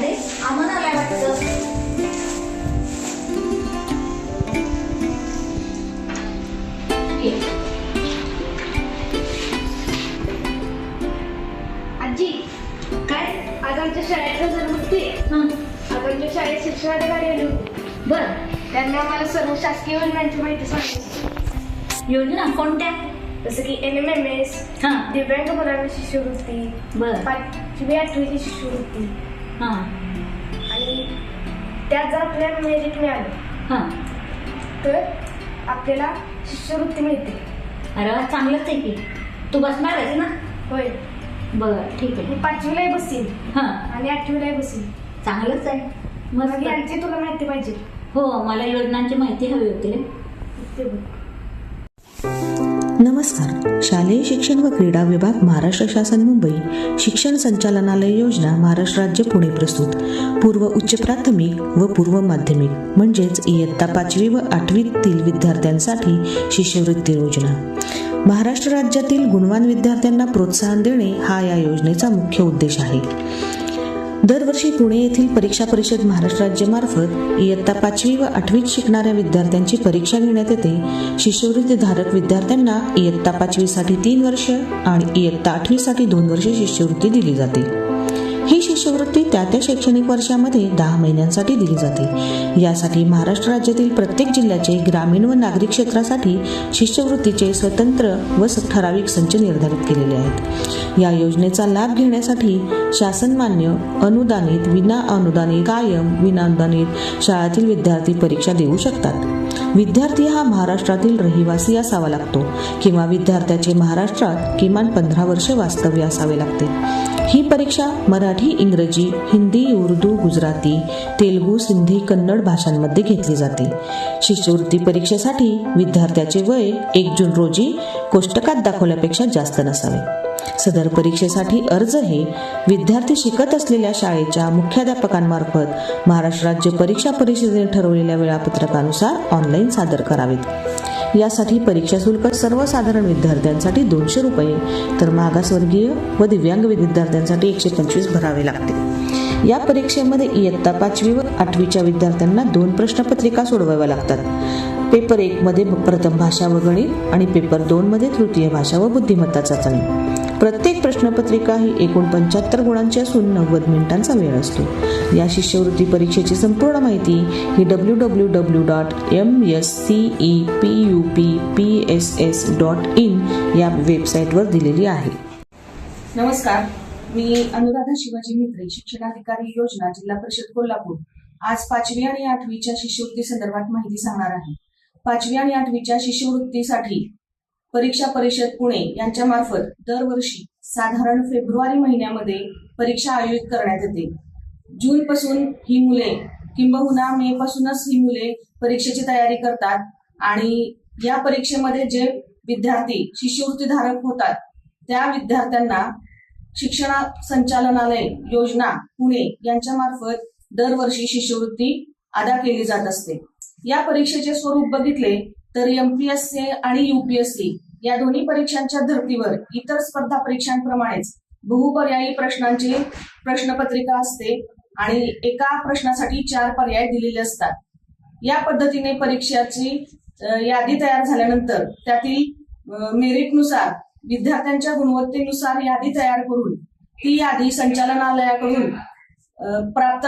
अरे आम्हाला काय वाटतं. आजी काय? आज आमच्या शाळेत हजर होती आज आमच्या शाळेत शिक्षणाधिकारी आले होते. बर. त्यांनी आम्हाला सर्व शासकीय योजनांची माहिती सांगितली. योजना कोणत्या? जसं की एन एम एम एस हां. दिव्यांग मुलांना शिष्यवृत्ती बर. पाचवी आठवीची शिष्यवृत्ती हां. आणि त्यात जर आपल्याला मेरिट मिळालं हां. तर आपल्याला शिष्यवृत्ती मिळते. अरे वा, चांगलंच आहे की. तू बसणार आहेस ना? होय. बर ठीक मी आहे पाचवीलाही बसीन. हां. आणि आठवीलाही बसीन. चांगलंच आहे. मग मस्त. यांची तुला माहिती पाहिजे. हो मला योजनांची माहिती हवी होती रे. ते बघ. नमस्कार. शालेय शिक्षण व क्रीडा विभाग महाराष्ट्र शासन मुंबई शिक्षण संचालनालय योजना महाराष्ट्र राज्य पुणे प्रस्तुत. पूर्व उच्च प्राथमिक व पूर्व माध्यमिक म्हणजेच इयत्ता पाचवी व आठवीतील विद्यार्थ्यांसाठी शिष्यवृत्ती योजना. महाराष्ट्र राज्यातील गुणवान विद्यार्थ्यांना प्रोत्साहन देणे हा या योजनेचा मुख्य उद्देश आहे. दरवर्षी पुणे येथील परीक्षा परिषद महाराष्ट्र राज्यामार्फत इयत्ता पाचवी व आठवीत शिकणाऱ्या विद्यार्थ्यांची परीक्षा घेण्यात येते. शिष्यवृत्तीधारक विद्यार्थ्यांना इयत्ता पाचवीसाठी तीन वर्ष आणि इयत्ता आठवीसाठी दोन वर्ष शिष्यवृत्ती दिली जाते. ही शिष्यवृत्ती त्या त्या शैक्षणिक वर्षामध्ये दहा महिन्यांसाठी दिली जाते. यासाठी महाराष्ट्र राज्यातील प्रत्येक जिल्ह्याचे ग्रामीण व नागरिक क्षेत्रासाठी शिष्यवृत्तीचे स्वतंत्र व ठराविक संच निर्धारित केलेले आहेत. या योजनेचा लाभ घेण्यासाठी शासनमान्य अनुदानित विना अनुदानित कायम विनाअनुदानित शाळातील विद्यार्थी परीक्षा देऊ शकतात. विद्यार्थी हा महाराष्ट्रातील रहिवासी असावा लागतो किंवा विद्यार्थ्याचे महाराष्ट्रात किमान पंधरा वर्ष वास्तव्य असावे लागते. ही परीक्षा मराठी इंग्रजी हिंदी उर्दू गुजराती तेलुगू सिंधी कन्नड भाषांमध्ये घेतली जाते. शिष्यवृत्ती परीक्षेसाठी विद्यार्थ्याचे वय एक जून रोजी कोष्टकात दाखवल्यापेक्षा जास्त नसावे. सदर परीक्षेसाठी अर्ज हे विद्यार्थी शिकत असलेल्या शाळेच्या मुख्याध्यापकांमार्फत महाराष्ट्र राज्य परीक्षा परिषदेने ठरवलेल्या वेळापत्रकानुसार ऑनलाईन सादर करावेत. यासाठी परीक्षा शुल्क सर्वसाधारण विद्यार्थ्यांसाठी दोनशे रुपये तर मागासवर्गीय व दिव्यांग विद्यार्थ्यांसाठी एकशे पंचवीस भरावे लागते या परीक्षेमध्ये इयत्ता पाचवी व आठवीच्या विद्यार्थ्यांना दोन प्रश्नपत्रिका सोडवाव्या लागतात. पेपर एकमध्ये प्रथम भाषा व गणित आणि पेपर दोनमध्ये तृतीय भाषा व बुद्धिमत्ता चाचणी प्रत्येक प्रश्नपत्रिका ही एकूण पंच्याहत्तर गुणांची असून नव्वद मिनिटांचा वेळ असतो. या शिष्यवृत्ती परीक्षेची संपूर्ण माहिती ही W W W dot M S C E P U P P S S dot in या वेबसाईटवर दिलेली आहे. नमस्कार. मी अनुराधा शिवाजी मित्रे शिक्षणाधिकारी योजना जिल्हा परिषद कोल्हापूर. आज पाचवी आणि आठवीच्या शिष्यवृत्ती संदर्भात माहिती सांगणार आहे. पाचवी आणि आठवीच्या शिष्यवृत्तीसाठी परीक्षा परिषद पुणे यांच्या मार्फत दरवर्षी साधारण फेब्रुवारी महिन्यामध्ये परीक्षा आयोजित करण्यात येते. जून पासून ही मुले किंबहुना मे पासूनच ही मुले परीक्षेची तयारी करतात आणि या परीक्षेमध्ये जे विद्यार्थी शिष्यवृत्तीधारक होतात त्या विद्यार्थ्यांना शिक्षण संचालनालय योजना पुणे यांच्या मार्फत दरवर्षी शिष्यवृत्ती अदा केली जात असते. या परीक्षेचे स्वरूप बघितले तर एमपीएससी आणि युपीएससी या दोन्ही परीक्षांच्या धर्तीवर इतर स्पर्धा परीक्षांप्रमाणेच बहुपर्यायी प्रश्नांची प्रश्नपत्रिका असते आणि एका प्रश्नासाठी चार पर्याय दिलेले असतात. या पद्धतीने परीक्षाची यादी तयार झाल्यानंतर त्यातील मेरिटनुसार विद्यार्थ्यांच्या गुणवत्तेनुसार यादी तयार करून ती यादी संचालनालयाकडून प्राप्त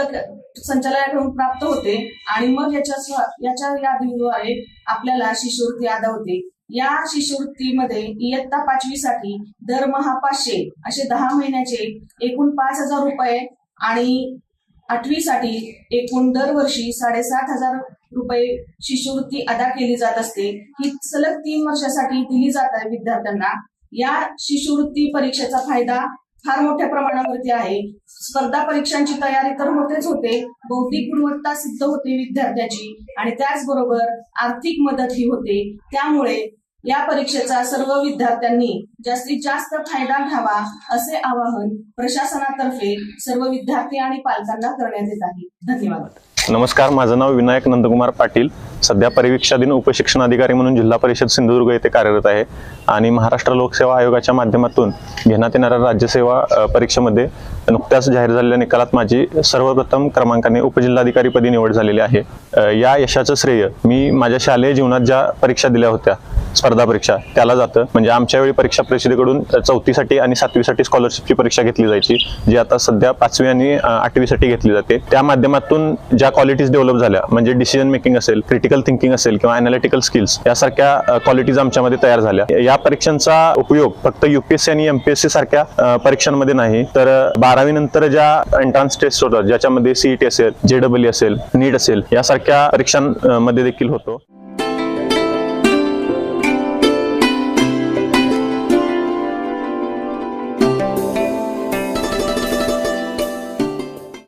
संचालनालयाकडून प्राप्त होते आणि मग याच्या याच्या यादीद्वारे आपल्याला शिष्यवृत्ती अदा होते या शिष्यवृत्तीमध्ये इयत्ता पाचवीसाठी दरमहा पाचशे असे दहा महिन्याचे एकूण पाच हजार रुपये आणि आठवीसाठी एकूण दरवर्षी साडेसात हजार रुपये शिष्यवृत्ती अदा केली जात असते. ही सलग तीन वर्षासाठी दिली जात आहे विद्यार्थ्यांना. या शिष्यवृत्ती परीक्षेचा फायदा फार मोठ्या प्रमाणावरती आहे. स्पर्धा परीक्षांची तयारी तर होतेच होते. बौद्धिक गुणवत्ता सिद्ध होते विद्यार्थ्याची आणि त्याचबरोबर आर्थिक मदतही होते. त्यामुळे या परीक्षेचा सर्व विद्यार्थ्यांनी जास्तीत जास्त फायदा घ्यावा असे आवाहन प्रशासनातर्फे सर्व विद्यार्थी आणि पालकांना करण्यात येत आहे. धन्यवाद. नमस्कार माझं नाव विनायक नंदकुमार पाटील. सध्या परीक्षाधीन उपशिक्षण अधिकारी म्हणून जिल्हा परिषद सिंधुदुर्ग येथे कार्यरत आहे. आणि महाराष्ट्र लोकसेवा आयोगाच्या माध्यमातून घेण्यात येणाऱ्या राज्यसेवा परीक्षेमध्ये नुकत्याच जाहीर झालेल्या निकालात माझी सर्वप्रथम क्रमांकाने उपजिल्हाधिकारीपदी निवड झालेली आहे. या यशाचं श्रेय मी माझ्या शालेय जीवनात ज्या परीक्षा दिल्या होत्या स्पर्धा परीक्षा त्याला जातं. म्हणजे आमच्या वेळी परीक्षा परिषदेकडून चौथीसाठी आणि सातवीसाठी स्कॉलरशिपची परीक्षा घेतली जायची जी आता सध्या पाचवी आणि आठवीसाठी घेतली जाते. त्या माध्यमातून ज्या क्वालिटीज डेव्हलप झाल्या म्हणजे डिसिजन मेकिंग असेल क्रिटिकल थिंकिंग असेल किंवा अनालिटिकल स्किल्स यासारख्या क्वालिटीज आमच्यामध्ये तयार झाल्या. या परीक्षांचा उपयोग फक्त युपीएससी आणि एमपीएससी सारख्या परीक्षांमध्ये नाही तर बारावी नंतर ज्या एंट्रान्स टेस्ट होतात ज्याच्यामध्ये सीईटी असेल जेडब्ल्यू असेल नीट असेल यासारख्या परीक्षांमध्ये देखील होतो.